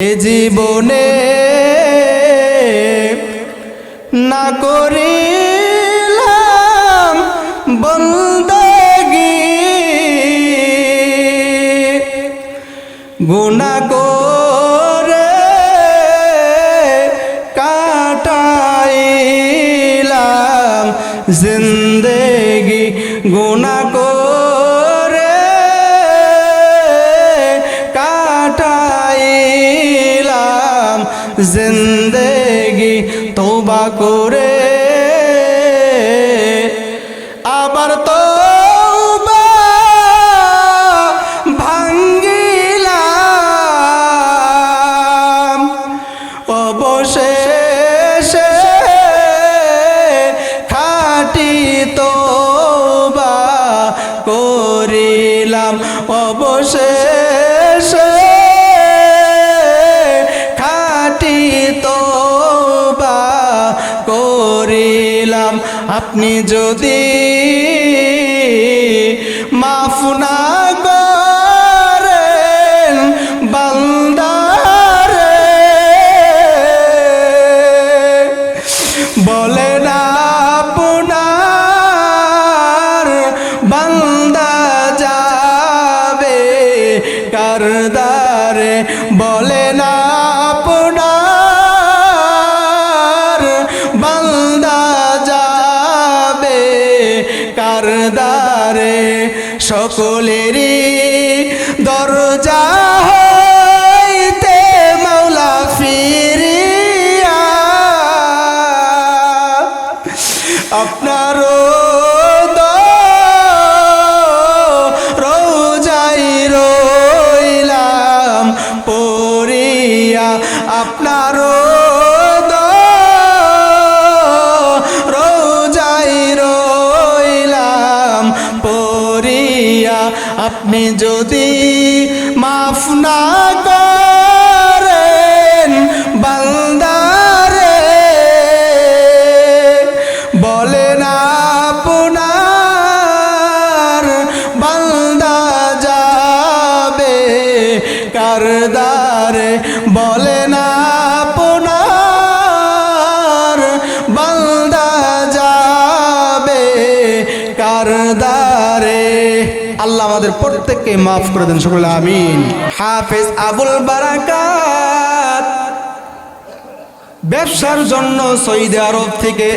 এ জীবনে না করিলাম বন্দগি অবশেষে খাটি তো করিলাম। আপনি যদি হইতে মাওলা ফিরিয়া আপনারও রোজাই রইলাম পড়িয়া পড়িয়া আপনি যদি প্রত্যেককে মাফ করে দেন সকলে, আমিন। হাফেজ আবুল বারাকাত ব্যবসার জন্য সৌদি আরব থেকে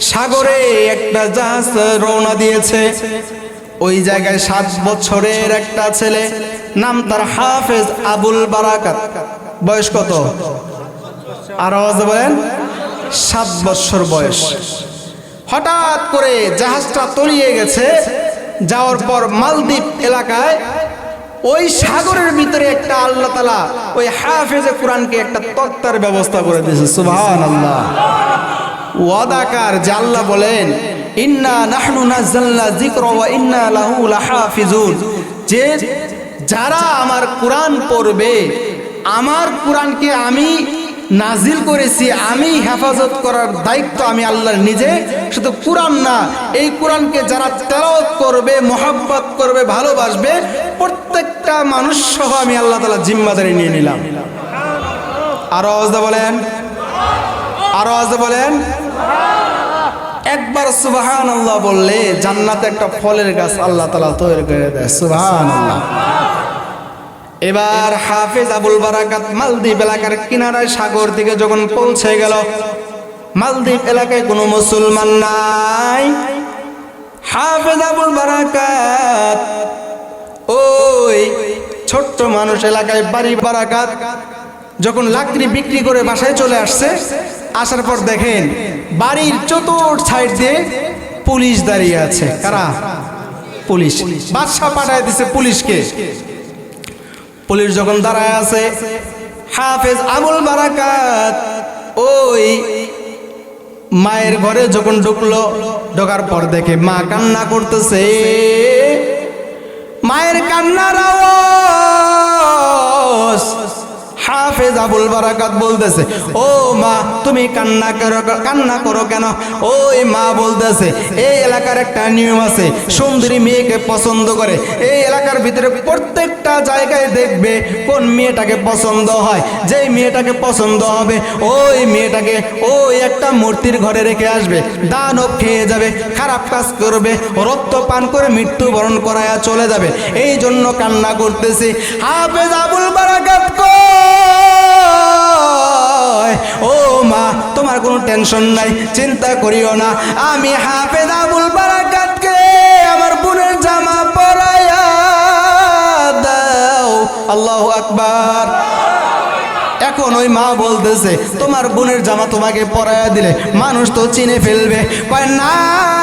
সাগরে একটা জাহাজ রওনা দিয়েছে। ওই জায়গায় সাত বছরের একটা ছেলে, নাম তার হাফেজ আবুল বারাকাত। বয়স কত? আর আওয়াজ বলেন, সাত বছর বয়স। হঠাৎ করে জাহাজটা তলিয়ে গেছে। যাওয়ার পর মালদ্বীপ এলাকায় ওই সাগরের ভিতরে একটা আল্লাহ তালা ওই হাফেজে কোরআনকে একটা তত্ত্বের ব্যবস্থা করে দিয়েছে সুভান আল্লাহ ওয়াদাকার যে আল্লাহ বলেন, ইন্না নাহনু নাযালনা যিকর ওয়া ইন্না লাহু লাহাফিজুন। যে যারা আমার কোরআন পড়বে, আমার কোরআনকে আমি নাজিল করেছি, আমি হেফাজত করার দায়িত্ব আমি আল্লাহর নিজে। শুধু কোরআন না, এই কোরআনকে যারা তেলাওয়াত করবে, মোহাব্বত করবে, ভালোবাসবে, প্রত্যেকটা মানুষ সহ আমি আল্লাহ তালা জিম্মাদারি নিয়ে নিলাম। আরও আওয়াজদা বলেন। আরও আওয়াজদা বলেন। একবার সুবাহান আল্লাহ বললে জান্নাতে একটা ফলের গাছ আল্লাহ তালা তৈরি করে দেয় সুবাহান আল্লাহ এবার হাফেজ আবুল বারাকাত মালদ্বীপ এলাকার কিনারায় সাগর থেকে যখন পৌঁছে গেল, মালদ্বীপ এলাকায় কোনো মুসলমান নাই। হাফেজ আবুল বারাকাত, ওই ছোট্ট মানুষ এলাকায় বাড়ি বারাকাত, যখন লাকড়ি বিক্রি করে বাসায় চলে আসছে, আসার পর দেখেন বাড়ির চতুর্থ সাইড দিয়ে পুলিশ দাঁড়িয়ে আছে। কারা? পুলিশ। বাদশাহ পাঠায় দিছে পুলিশকে। পুলিশ যখন দাঁড়ায় আছে, হাফেজ আমুল বারাকাত ওই মায়ের ঘরে যখন ঢুকলো, ঢোকার পর দেখে মা কান্না করতেছে। মায়ের কান্নার আওয়াজ আবুল বারাকাত বলতেছে ও মা তুমি কান্না করো কান্না করো কেন? ওই মা বলতেছে এই এলাকার একটা নিয়ম আছে সুন্দরী মেয়েকে পছন্দ করে। এই এলাকার ভিতরে প্রত্যেকটা জায়গায় দেখবে কোন মেয়েটাকে পছন্দ হয়। যেই মেয়েটাকে পছন্দ হবে ওই মেয়েটাকে ওই একটা মূর্তির ঘরে রেখে আসবে। দানব খেয়ে যাবে খারাপ কাজ করবে রক্ত পান করে মৃত্যুবরণ করায়া চলে যাবে। এই জন্য কান্না করতেছি হাফেজ আবুল বারাকাত কয়, ও মা, তোমার কোনো টেনশন নাই, চিন্তা করিও না। আমি হাফেজ আবুল বারাকাতকে আমার বোনের জামা পরাইয়া দাও। আল্লাহ আকবার। এখন ওই মা বলতেছে, তোমার বোনের জামা তোমাকে পরাইয়া দিলে, মানুষ তো চিনে ফেলবে। কয় না না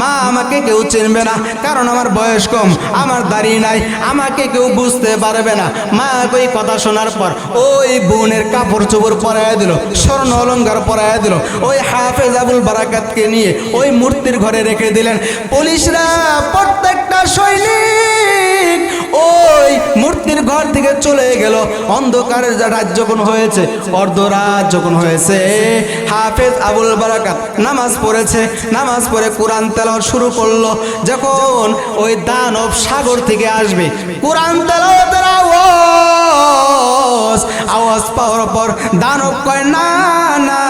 মা আমাকে কেউ চিনবে না, কারণ আমার বয়স কম, আমার দাড়ি নাই, আমাকে কেউ বুঝতে পারবে না। মা ওই কথা শোনার পর ওই বোনের কাপড় চোপড় পরাইয়া দিল, স্বর্ণ অলঙ্কার পরাইয়া দিল, ওই হাফেজ আবুল বারাকাতকে নিয়ে ওই মূর্তির ঘরে রেখে দিলেন। পুলিশরা প্রত্যেকটা সৈনিক ওই মূর্তির ঘর থেকে চলে গেল। অন্ধকারের যা রাত যখন হয়েছে অর্ধরাত যখন হয়েছে, হাফেজ আবুল বারাকাত নামাজ পড়েছে, নামাজ পড়ে কোরআন তেলাওয়াত শুরু করল। যখন ওই দানব সাগর থেকে আসবে, কোরআন তেলাওয়াতের আওয়াজ আওয়াজ পাওয়ার পর দানব কয়, না না,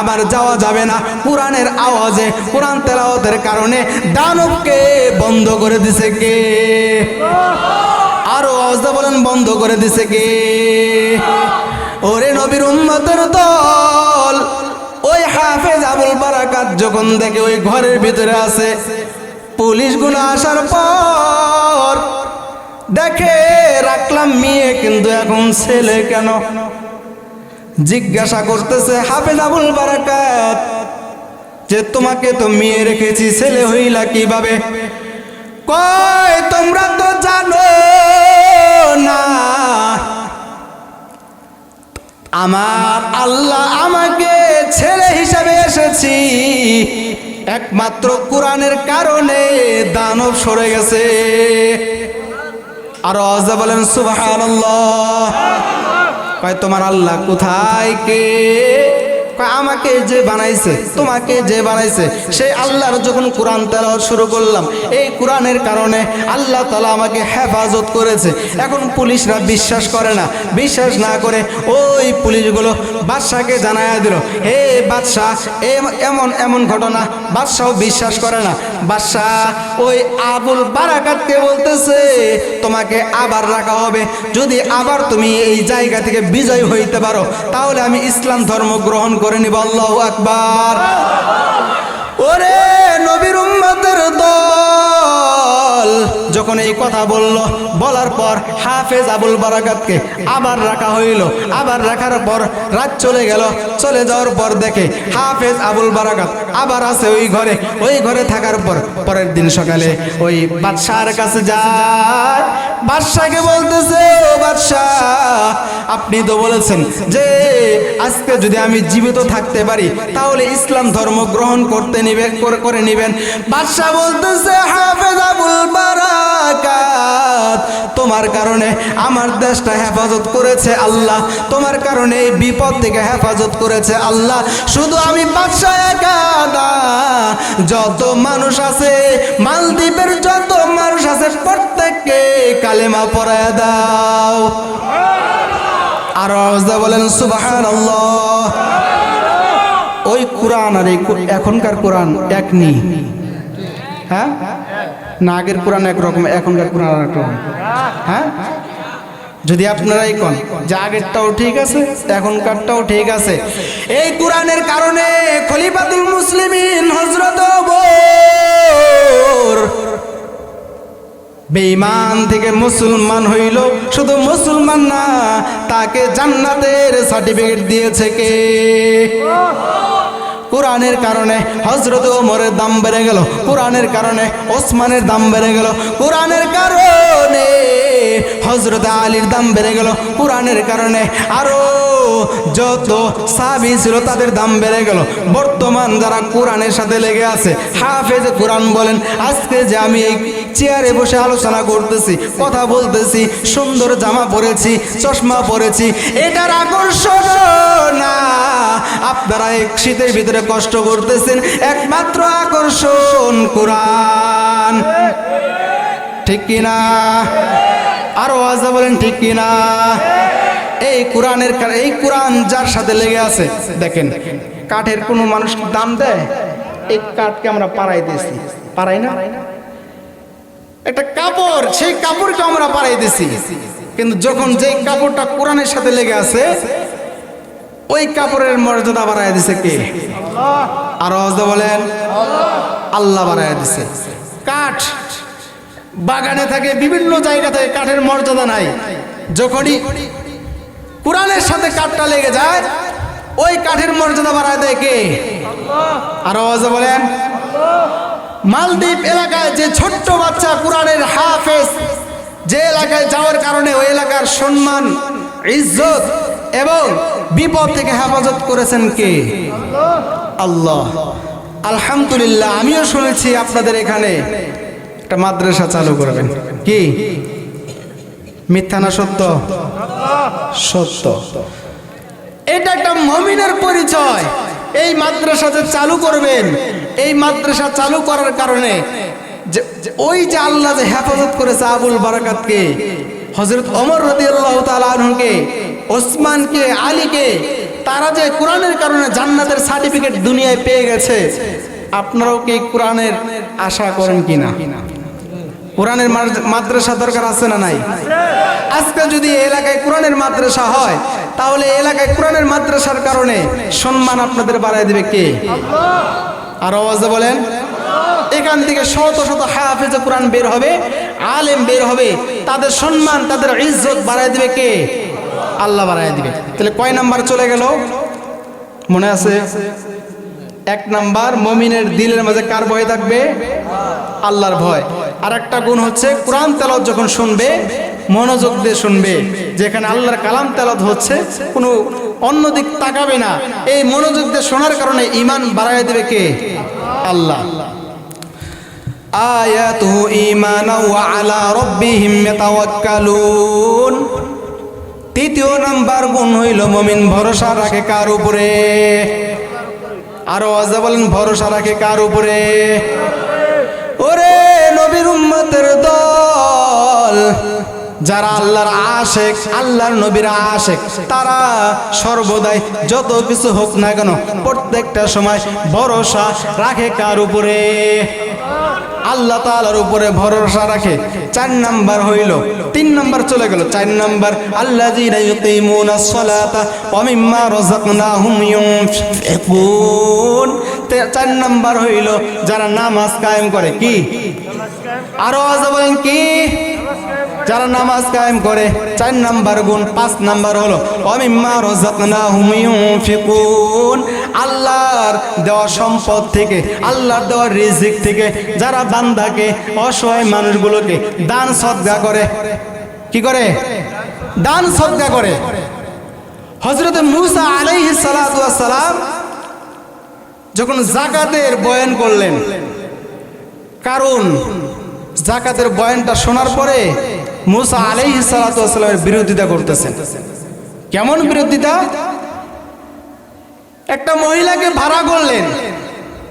আমার যাওয়া যাবে না। কোরআনের আওয়াজে, কোরআন তেলাওয়াতের কারণে দানবকে বন্ধ করে দিছে কে? আরও আওয়াজটা বলেন, বন্ধ করে দিছে কে? ওরে নবীর উম্মতের দল বারাকাত যখন দেখে ওই ঘরের ভিতরে আছে পুলিশগুলো আসার পর দেখে রাখলাম মেয়ে, কিন্তু এখন ছেলে কেন? জিজ্ঞাসা করতেছে হাফেজ আবুল বারাকাত, যে তোমাকে তো মেয়ে রেখেছি, ছেলে হইলা কীভাবে? কয়, তোমরা তো জানো না। আমার আল্লাহ আমাকে ছেলে হিসাবে এসেছি। একমাত্র কোরআনের কারণে দানব সরে গেছে। আর অজা বলেন সুবাহ কয়, তোমার আল্লাহ কোথায় কে? আমাকে যে বানাইছে, তোমাকে যে বানাইছে, সেই আল্লাহর যখন কোরআন তেলাওয়াত শুরু করলাম, এই কোরআনের কারণে আল্লাহ তালা আমাকে হেফাজত করেছে। এখন পুলিশরা বিশ্বাস করে না। বিশ্বাস না করে ওই পুলিশগুলো বাদশাকে জানায়া দিল, হে বাদশাহ এম- এমন এমন ঘটনা বাদশাহ বিশ্বাস করে না। বাদশাহ ওই আবুল বারাকাতকে বলতেছে, তোমাকে আবার রাখা হবে। যদি আবার তুমি এই জায়গা থেকে বিজয় হইতে পারো, তাহলে আমি ইসলাম ধর্ম গ্রহণ করে নিব। আল্লাহ আকবার। ওরে নবীর উম্মতের দল! যখন এই কথা বলল, বলার পর হাফেজ আবুল বারাকাতকে আবার রাখা হইল। আবার রাখার পর রাত চলে গেল, চলে যাওয়ার পর দেখে হাফেজ আবুল বারাকাত আবার আছে ওই ঘরে। ওই ঘরে থাকার পর পরের দিন সকালে ওই বাদশার কাছে যায়। বাদশাকে বলতেছে, ও বাদশাহ, আপনি তো বলেছেন যে আজকে যদি আমি জীবিত থাকতে পারি, তাহলে ইসলাম ধর্ম গ্রহণ করতে নিবে, করে নিবেন। বাদশাহ বলতেছে, হাফেজ আবুল তোমার কারণে আমার দেশটা হেফাজত করেছে আল্লাহ। তোমার কারণে এই বিপদ থেকে হেফাজত করেছে আল্লাহ। শুধু আমি বাদশাহ একা যত মানুষ আছে, মালদ্বীপের যত মানুষ আছে, প্রত্যেককে কালেমা পড়ায় দাও। আর বলেন সুবাহান ওই কোরআন আর এখনকার কোরআন এক নি হ্যাঁ? না, আগের কোরআন একরকম এখনকার কোরআন আর রকম। হ্যাঁ? যদি আপনারাই কন যে আগেরটাও ঠিক আছে, এখনকারটাও ঠিক আছে। এই কোরআনের কারণে খলিফাতুল মুসলিমিন হজরত বেঈমান থেকে মুসলমান হইল। শুধু মুসলমান না, তাকে জান্নাতের সার্টিফিকেট দিয়েছে কে? কোরআনের কারণে হজরত ওমরের দাম বেড়ে গেল, কোরআনের কারণে ওসমানের দাম বেড়ে গেল, কোরআনের কারণে হজরত আলীর দাম বেড়ে গেল, কোরআনের কারণে আরও যত সাবি ছিল তাদের দাম বেড়ে গেল। বর্তমান যারা কোরআনের সাথে লেগে আছে, হাফেজ কোরআন বলেন, আজকে যে আমি এই চেয়ারে বসে আলোচনা করতেছি, কথা বলতেছি, সুন্দর জামা পরেছি, চশমা পরেছি, এটার আকর্ষণ না আপনারা এক শীতের ভিতরে কষ্ট করতেছেন একমাত্র আকর্ষণ কোরআন। ঠিক কিনা? আরও আজ বলেন, ঠিক কিনা? এই কোরআনের এই কোরআন যার সাথে লেগে আছে, দেখেন, কাঠের কোনো মানুষ দাম দেয়? এই কাঠকে আমরা পাড়াই দিয়েছি। পাড়াই না? একটা কাপড়, সেই কাপড়কে আমরা পাড়াই দিয়েছি। কিন্তু যখন যেই কাপড়টা কোরআনের সাথে লেগে আছে ওই কাপড়ের মর্যাদা বাড়ায় দিছে কে? আর বলেন, আল্লাহ বাড়ায় দিছে। কাঠ বাগানে থাকে, বিভিন্ন জায়গা থেকে, কাঠের মর্যাদা নাই। যখনই কোরআনের সাথে কাঠটা লেগে যায়, ওই কাঠের মর্যাদা বাড়ায় দেয় কে? আর বলেন, মালদ্বীপ এলাকায় যে ছোট্ট বাচ্চা কোরআনের হাফেজ, যে এলাকায় যাওয়ার কারণে ওই এলাকার সম্মান, ইজ্জত এবং বিপদ থেকে হেফাজত করেছেন কে? আল্লাহ। আলহামদুলিল্লাহ, আমিও শুনেছি আপনাদের এখানে। একটা মাদ্রাসা চালু করবেন। কি? মিথ্যা না সত্য? সত্য। এটা একটা মমিনের পরিচয়। এই মাদ্রাসা যে চালু করবেন, এই মাদ্রাসা চালু করার কারণে যে ওই যে আল্লাহ যে হেফাজত করেছে আবুল বারাকাতকে হজরত অমর রদি আল্লাহ তালকে ওসমানকে, আলীকে, তারা যে কোরআনের কারণে জান্নাতের সার্টিফিকেট দুনিয়ায় পেয়ে গেছে, আপনারাও কি কোরআনের আশা করেন কিনা? কোরআনের মাদ্রাসা দরকার আছে না নাই? আজকে যদি এলাকায় কোরআনের মাদ্রাসা হয়, তাহলে এলাকায় কোরআনের মাদ্রাসার কারণে সম্মান আপনাদের বাড়ায় দেবে কে? আর আওয়াজে বলেন, এখান থেকে শত শত হাফেজে কোরআন বের হবে, আলেম বের হবে, তাদের সম্মান, তাদের ইজ্জত বাড়ায় দেবে কে? আল্লাহ বাড়ায় দিবে। তাহলে কয় নাম্বার চলে গেল? মনে আছে? এক নাম্বার, মমিনের দিলের মাঝে কার ভয় থাকবে? আল্লাহর ভয়। আর একটা গুণ হচ্ছে, কোরআন তেলত যখন শুনবে, মনোযোগ দিয়ে শুনবে, যেখানে আল্লাহর কালাম তেলত হচ্ছে, কোনো অন্য দিক তাকাবে না। এই মনোযোগ দিয়ে শোনার কারণে ইমান বাড়ায় দেবে কে? আল্লাহ। আয়াতু ঈমানা ওয়া আলা রাব্বিহিম ইয়াতাওয়াক্কালুন। তৃতীয় নাম্বার গুণ হইল মমিন, ভরসা রাখে কার উপরে? আরও আজা বলেন, ভরসা রাখে কার উপরে? ওরে নবীর উম্মতের দল যারা আল্লাহর আশেক, আল্লাহর নবীর আশেক, তারা সর্বদাই যত কিছু হোক না কেন প্রত্যেকটা সময় ভরসা রাখে কার উপরে? আল্লাহ তাআলার উপরে ভরসা রাখে। চার নাম্বার হইল, তিন নাম্বার চলে গেল। চার নাম্বার ইউনফিকুন। চার নাম্বার হইল, যারা নামাজ কায়েম করে, কি? আরও আজ বলেন কি? যারা নামাজ কায়েম করে, চার নাম্বার গুণ, পাঁচ নাম্বার হলো আল্লাহর দেওয়া সম্পদ থেকে, আল্লাহর দেওয়া রিজিক থেকে যারা বান্দাকে, অসহায় মানুষগুলোকে দান সদ্গা করে, কি করে? দান সদ্গা করে। হজরত মুসা ওয়াস সালাম যখন জাকাতের বয়ান করলেন, কারণ জাকাতের বয়ানটা শোনার পরে মুসা আলাইহিস সালাতু ওয়াস সালামের বিরোধিতা করতেছেন। কেমন বিরোধিতা? একটা মহিলাকে ভাড়া করলেন।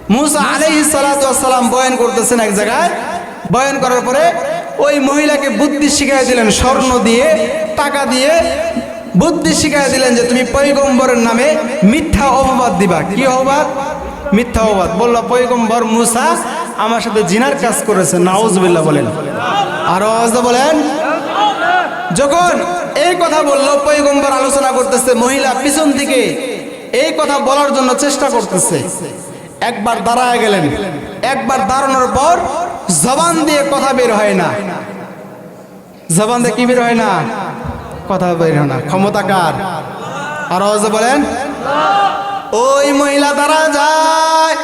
মুসা আলাইহিস সালাতু ওয়াস সালাম বয়ান করতেছেন এক জায়গায়। বয়ান করার পরে ওই মহিলাকে বুদ্ধি শিখাই দিলেন, স্বর্ণ দিয়ে, টাকা দিয়ে। বুদ্ধি শিখাই দিলেন যে তুমি পৈগম্বরের নামে মিথ্যা অপবাদ দিবা। কি অপবাদ? মিথ্যা অপবাদ। বলল পৈগম্বর মুসা আমার সাথে জিনার কাজ করেছে। নাউজবিল্লাহ বলেন। আর বলেন যখন এই কথা বলল পৈগম্বর আলোচনা করতেছে, মহিলা পিছন থেকে এই কথা বলার জন্য চেষ্টা করতেছে। একবার দাঁড়ায় গেলেন। একবার দাঁড়ানোর পর জবান দিয়ে কথা বের হয় না। জবান দিয়ে কি বের হয় না? কথা বের হয় না। ক্ষমতা কার? আর বলেন, ওই মহিলা দাঁড়া যায়।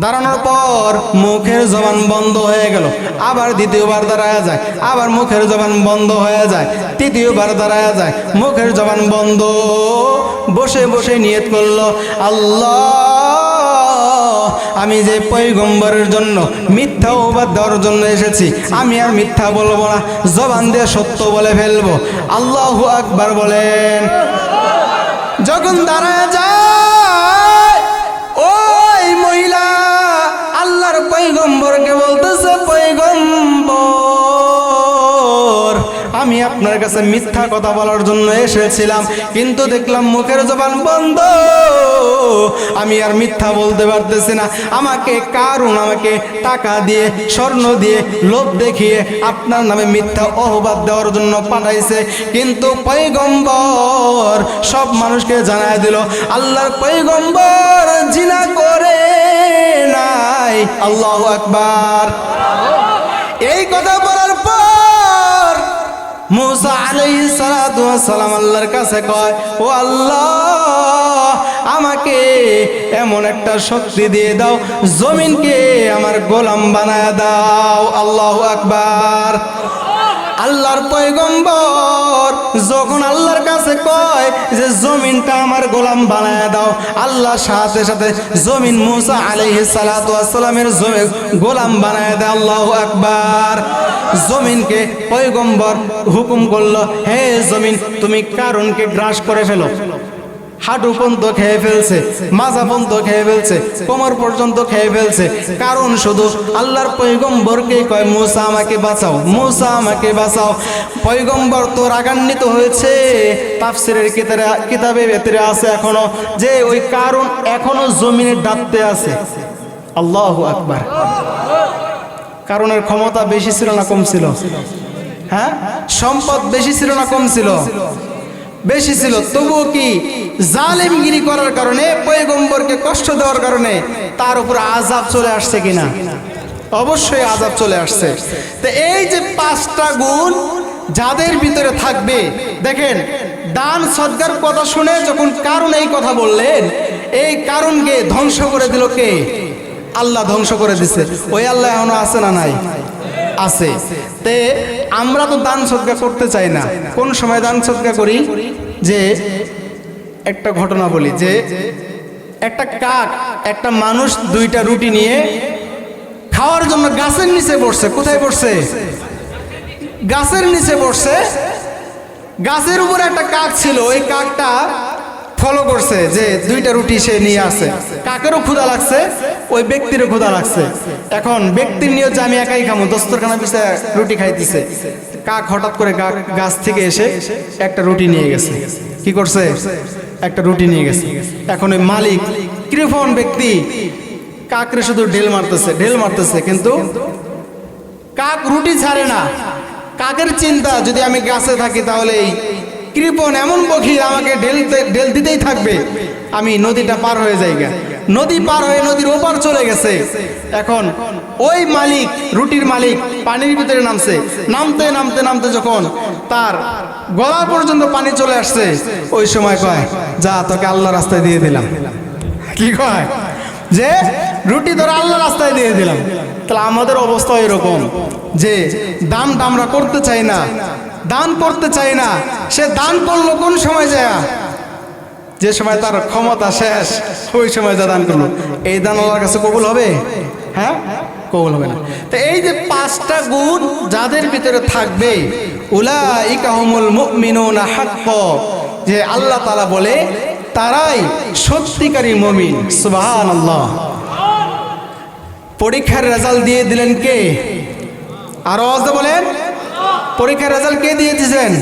দাঁড়ানোর পর মুখের জবান বন্ধ হয়ে গেল। আবার দ্বিতীয়বার দাঁড়ায় যায়, আবার মুখের জবান বন্ধ হয়ে যায়, তৃতীয়বার দাঁড়ায় যায়, মুখের জবান বন্ধ। বসে বসে নিয়ত করল, আল্লাহ, আমি যে পৈগম্বরের জন্য মিথ্যা উপাদ দেওয়ার জন্য এসেছি, আমি আর মিথ্যা বলব না, জবান দিয়ে সত্য বলে ফেলব। আল্লাহ আকবার বলেন। যখন দাঁড়ায় যায় আপনার কাছে মিথ্যা কথা বলার জন্য এসেছিলাম, কিন্তু দেখলাম মুখের জবান বন্ধ। আমি আর মিথ্যা বলতে পারতেছি না। আমাকে কারণ আমাকে টাকা দিয়ে, স্বর্ণ দিয়ে লোভ দেখিয়ে আপনার নামে মিথ্যা অহবাদ দেওয়ার জন্য পাঠাইছে। কিন্তু পৈগম্বর সব মানুষকে জানায় দিল, আল্লাহর পৈগম্বর জিনা করে নাই। আল্লাহ আকবার। এই কথা মুসা আলাইহি সালাতু ওয়াসালাম আল্লাহর কাছে কয়, ও আল্লাহ, আমাকে এমন একটা শক্তি দিয়ে দাও, জমিনকে আমার গোলাম বানায় দাও। আল্লাহ আকবার। আল্লাহর পয়গম্বর যখন আল্লাহর কাছে কয় যে, জমিনটা আমার গোলাম বানায় দাও। আল্লাহ সাথে সাথে জমিন মুসা আলাইহিস সালাতামের জমিন জমি গোলাম বানায় দেয়। আল্লাহ আকবার। জমিনকে পয়গম্বর হুকুম করল, হে জমিন, তুমি কারণকে গ্রাস করে ফেলো। হাঁটু পর্যন্ত খেয়ে ফেলছে, মাজা পর্যন্ত খেয়ে ফেলছে, কোমর পর্যন্ত খেয়ে ফেলছে। কারণ শুধু আল্লাহর পৈগম্বরকে কয়, মুসা, আমাকে বাঁচাও, মুসা, আমাকে বাঁচাও। পৈগম্বর তো রাগান্বিত হয়েছে। তাফসিরের কিতাবে কিতাবে ভেতরে আছে এখনও যে ওই কারণ এখনও জমিনে ডাকতে আছে। আল্লাহ আকবার। কারণের ক্ষমতা বেশি ছিল না কম ছিল? হ্যাঁ? সম্পদ বেশি ছিল না কম ছিল? বেশি ছিল। তবুও কি জালেমগিরি করার কারণে, পয়গম্বরকে কষ্ট দেওয়ার কারণে তার উপর আজাব চলে আসছে কিনা? অবশ্যই আজাব চলে আসছে। তো এই যে পাঁচটা গুণ যাদের ভিতরে থাকবে, দেখেন, দান সদ্গার কথা শুনে যখন কারণ এই কথা বললেন, এই কারণকে ধ্বংস করে দিল কে? আল্লাহ ধ্বংস করে দিছে। ওই আল্লাহ এখনও আছে না নাই? আছে। তে আমরা তো দান সৎকার করতে চাই না। কোন সময় দান সৎকার করি? যে একটা ঘটনা বলি যে একটা কাক, একটা মানুষ দুইটা রুটি নিয়ে খাওয়ার জন্য গাছের নিচে বসছে। কোথায় বসছে? গাছের নিচে বসছে। গাছের উপরে একটা কাক ছিল, ওই কাকটা ফলো করছে যে দুইটা রুটি সে নিয়ে আসে। কাকেরও ক্ষুধা লাগছে, ওই ব্যক্তিরও ক্ষুধা লাগছে। এখন ব্যক্তির নিয়ে যে আমি একাই খামো, দস্তরখানা পিছিয়ে রুটি খাইতেছে। কাক হঠাৎ করে গাছ থেকে এসে একটা রুটি নিয়ে গেছে। কি করছে? একটা রুটি নিয়ে গেছে। এখন ওই মালিক কৃপণ ব্যক্তি, কাকরে শুধু ঢেল মারতেছে ঢেল মারতেছে, কিন্তু কাক রুটি ছাড়ে না। কাকের চিন্তা, যদি আমি গাছে থাকি তাহলে এই কৃপণ এমন পক্ষী আমাকে ঢেলতে, ঢেল দিতেই থাকবে। আমি নদীটা পার হয়ে যাই। নদী পার হয়ে নদীর ওপার চলে গেছে। এখন ওই মালিক, রুটির মালিক পানির ভিতরে নামছে। নামতে নামতে নামতে যখন তার গলা পর্যন্ত পানি চলে আসছে, ওই সময় কয়, যা, তোকে আল্লাহ রাস্তায় দিয়ে দিলাম। কি কয়? যে, রুটি ধরে আল্লাহ রাস্তায় দিয়ে দিলাম। তাহলে আমাদের অবস্থা এরকম যে দানটা আমরা করতে চাই না। দান করতে চাই না। সে দান করল কোন সময় যায়? যে সময় তার ক্ষমতা শেষ, ওই সময় যা দান করল। এই দান আল্লাহর কাছে কবুল হবে? হ্যাঁ? কবুল হবে না। তো এই যে পাঁচটা গুণ যাদের ভিতরে থাকবে উলা ইকাহমুল মুমিনুনা হাক্ক, যে আল্লাহ তালা বলে, তারাই সত্যিকারী মমিন। সুবাহান আল্লাহ পরীক্ষার রেজাল্ট দিয়ে দিলেন কে? আরও বলেন, পরীক্ষার রেজাল্ট কে দিয়ে দিয়েছেন?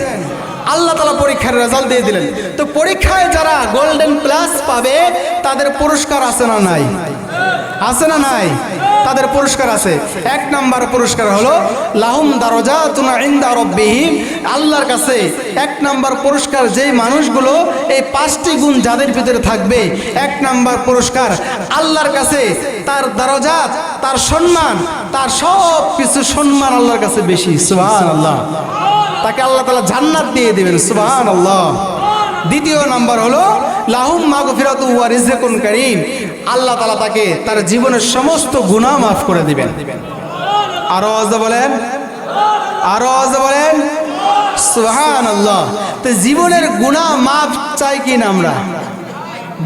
আল্লাহ তালা পরীক্ষার রেজাল্ট দিয়ে দিলেন। তো পরীক্ষায় যারা গোল্ডেন প্লাস পাবে, তাদের পুরস্কার আছে না নাই? আছে না নাই? তাদের পুরস্কার আছে। এক নাম্বার পুরস্কার হলো, লাহুম দারজা তুনা ইন্দা রব্বিহিম। আল্লাহর কাছে এক নাম্বার পুরস্কার যেই মানুষগুলো, এই পাঁচটি গুণ যাদের ভিতরে থাকবে, এক নাম্বার পুরস্কার আল্লাহর কাছে তার দারজাত, তার সম্মান, তার সব কিছু সম্মান আল্লাহর কাছে বেশি। সুবহান আল্লাহ তাকে আল্লাহ তালা জান্নাত দিয়ে দিবেন সুবহান আল্লাহ দ্বিতীয় নাম্বার হলো, লাহুম মাগফিরাতু ওয়া রিজকুন কারীম। আল্লাহ তালা তাকে তার জীবনের সমস্ত গুণা মাফ করে দিবেন। আরও আওয়াজ বলেন, আরও আওয়াজ বলেন সুহান আল্লাহ তো জীবনের গুনাহ মাফ চাই কি না আমরা?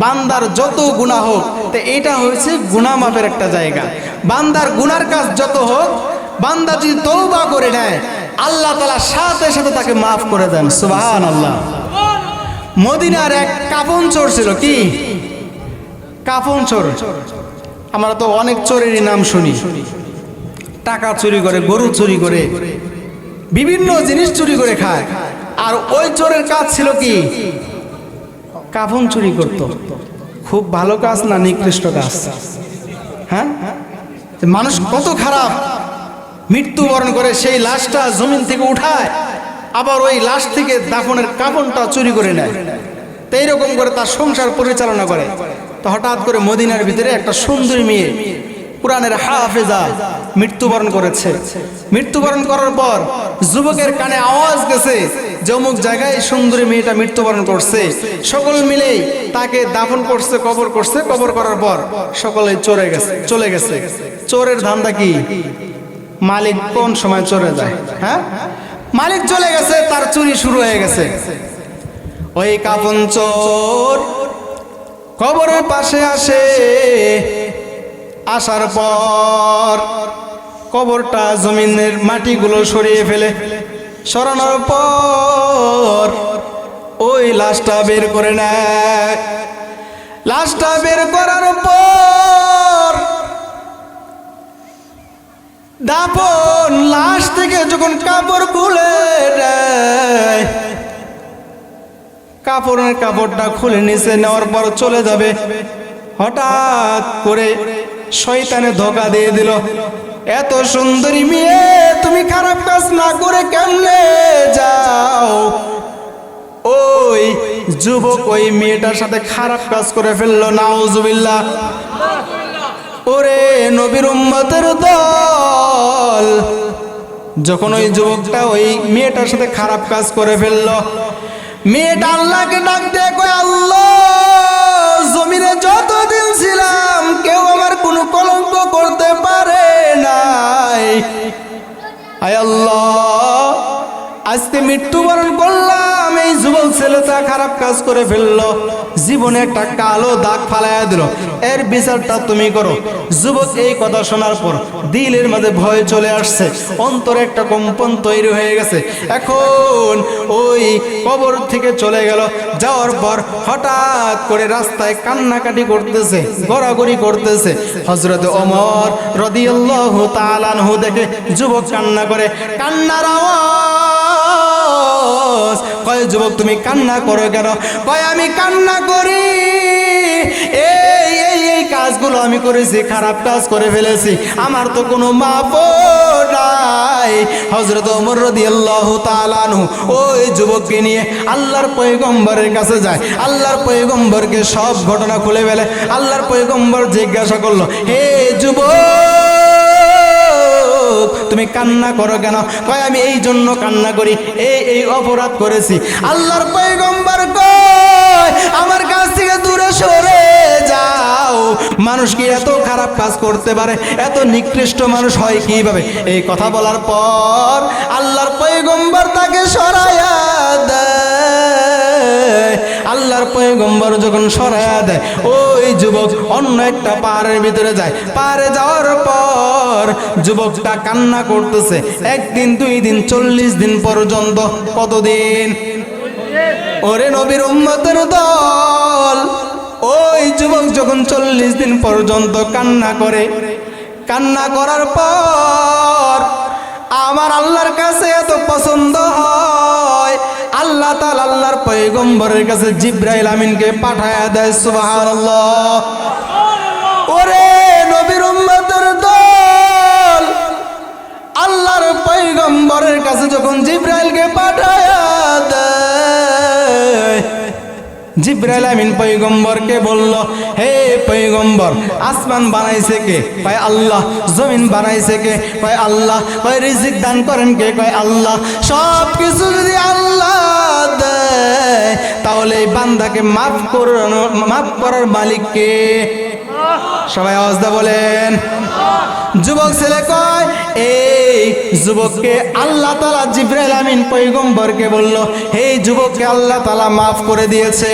বান্দার যত গুনাহ হোক, তো এটা হয়েছে গুনাহ মাপের একটা জায়গা। বান্দার গুনার কাজ যত হোক, বান্দা যদি তৌবা করে নেয় আল্লাহ তালা সাথে সাথে তাকে মাফ করে দেন সুবাহান আল্লাহ মদিনার এক কাপন চোর ছিল, কি? কাপন চোর। আমরা তো অনেক চোরেরই নাম শুনি। টাকা চুরি করে, গরু চুরি করে, বিভিন্ন জিনিস চুরি করে খায়। আর ওই চোরের কাজ ছিল কি? কাফন চুরি করত। খুব ভালো কাজ না নিকৃষ্ট কাজ? হ্যাঁ? মানুষ কত খারাপ। মৃত্যুবরণ করে সেই লাশটা জমিন থেকে উঠায়, আবার ওই লাশ থেকে দাফনের কাফনটা চুরি করে নেয়। তো এইরকম করে তার সংসার পরিচালনা করে। তো হঠাৎ করে মদিনার ভিতরে একটা সুন্দরী মেয়ে কোরআনের হাফেজা মৃত্যুবরণ করেছে। মৃত্যুবরণ করার পর যুবকের কানে আওয়াজ গেছে যে অমুক জায়গায় সুন্দরী মেয়েটা মৃত্যুবরণ করছে। সকল মিলেই তাকে দাফন করছে, কবর করছে। কবর করার পর সকলে চলে গেছে চলে গেছে। চোরের ধান্দা কি? মালিক কোন সময় চলে যায়? হ্যাঁ? মালিক চলে গেছে, তার চুরি শুরু হয়ে গেছে। ওই কাপন চোর কবরের পাশে আসে। আসার পর কবরটা জমিনের মাটিগুলো সরিয়ে ফেলে। সরানোর পর ওই লাশটা বের করে নেয়। লাশটা বের করার পর দাপন লাশ থেকে যখন কাপড় খুলে কাপড়ের কাপড়টা খুলে নিচে নেওয়ার পর চলে যাবে। হঠাৎ করে শয়তানে ধোকা দিয়ে দিল, এত সুন্দরী মেয়ে, তুমি খারাপ কাজ না করে কেমনে যাও? ওই যুবক ওই মেয়েটার সাথে খারাপ কাজ করে ফেলল, নাউজুবিল্লাহ। ওরে নবীর উম্মতের দল। যখন ওই যুবকটা ওই মেয়েটার সাথে খারাপ কাজ করে ফেলল, মেয়েটা আল্লাহকে ডাক দিয়ে কয়, আল্লাহ, জমিনে যতদিন ছিলাম কেউ আমার কোনো কলঙ্ক করতে পারে নাই। আয় আল্লাহ, আজকে মৃত্যুবরণ করলাম। এই যুবক ছেলেটা খারাপ কাজ করে ফেলল, জীবনে একটা কালো দাগ ফালাইয়া দিল। এর বিচারটা তুমি করো। যুবক এই কথা শোনার পর দিলের মাঝে ভয় চলে আসছে। অন্তরে একটা কম্পন তৈরি হয়ে গেছে। এখন ওই কবর থেকে চলে গেল। যাওয়ার পর হঠাৎ করে রাস্তায় কান্নাকাটি করতেছে, গড়াগড়ি করতেছে। হজরত ওমর রদিয়াল্লাহু তাআলাহু দেখে যুবক কান্না করে, কান্নার আওয়াজ কয়, যুবক, তুমি কান্না করো কেন? কয়, আমি কান্না করি। এই এই এই কাজগুলো আমি করেছি, খারাপ কাজ করে ফেলেছি। আমার তো কোনো মাপ নাই। হজরত ওমর রাদিয়াল্লাহু তাআলা আনহু, ওই যুবককে নিয়ে আল্লাহর পয়গম্বরের কাছে যায়। আল্লাহর পয়গম্বরকে সব ঘটনা খুলে ফেলে। আল্লাহর পয়গম্বর জিজ্ঞাসা করল, হে যুবক তুমি কান্না করো কেন? কয়, আমি এই জন্য কান্না করি। এই এই অপরাধ করেছি। আল্লাহর পয়গম্বর কয়, আমার কাছ থেকে দূরে সরে যাও। মানুষ কি এত খারাপ কাজ করতে পারে? এত নিকৃষ্ট মানুষ হয় কীভাবে? এই কথা বলার পর আল্লাহর পয়গম্বর তাকে সরাইয়া দেয় আল্লাহর পয়গম্বর যখন সরাইয়া দেয়, ওই যুবক অন্য একটা পাহাড়ের ভিতরে যায়। পাহাড়ে যাওয়ার পর যুবকটা কান্না করতেছে, একদিন, দুই দিন, চল্লিশ দিন পর্যন্ত, কতদিন? ওরে নবীর উম্মতের দল। ওই যুবক যখন চল্লিশ দিন পর্যন্ত কান্না করে, কান্না করার পর, আমার আল্লাহর কাছে এত পছন্দ হয়। আল্লাহ তাল আল্লাহর পয়গম্বরের কাছে জিব্রাইল আমিনকে পাঠায়া দেয়, সুবহানাল্লাহ। ওরে নবীর উম্মতের দল! আল্লাহর পয়গম্বরের কাছে যখন জিব্রাইলকে পাঠায়া দেয়, জিব্রাইল আমিন পয়গম্বরকে বলল, হে পয়গম্বর। আসমান বানাইছে কে? কয় আল্লাহ। জমিন বানাইছে কে? কয় আল্লাহ। কয় রিজিক দান করেন কে? কয় আল্লাহ। সব কিছু যদি আল্লাহ দেয়, তাহলে এই বান্দাকে মাফ করানো, মাফ করার মালিককে সবাই আওয়াজদা বলেন। যুবক ছেলে কয়, এই যুবককে আল্লাহ তালা জিব্রাইল আমিন পৈগম্বরকে বলল এই যুবককে আল্লাহ তালা মাফ করে দিয়েছে।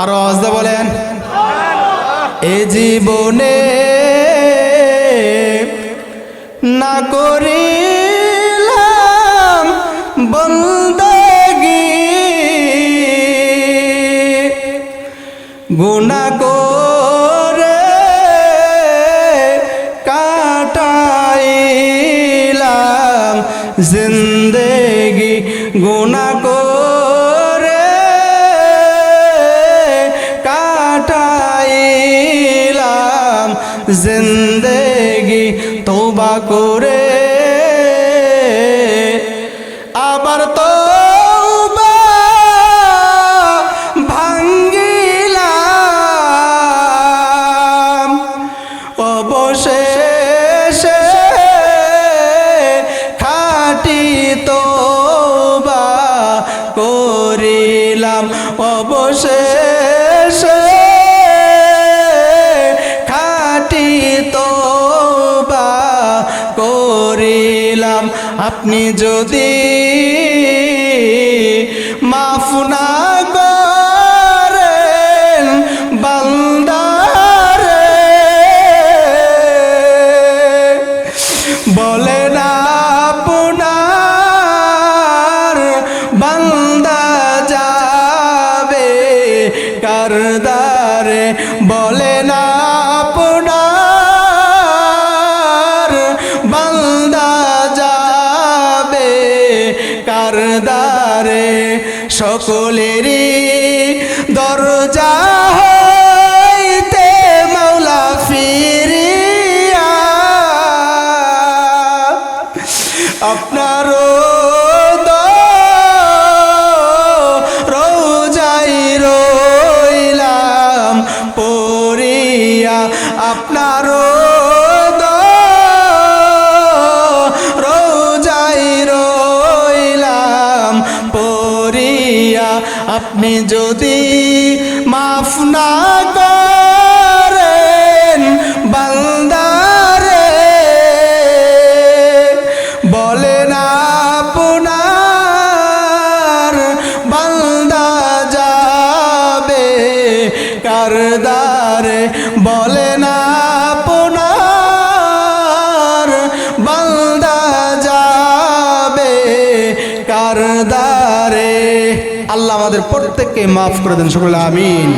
আরও আওয়াজদা বলেন। এ জীবনে না করিলাম বন্দগি। গুণা করে কাটাইলাম জিন্দেগি। গুণা আপনি যদি যদি প্রত্যেককে মাফ করে দেন সকলে আমিন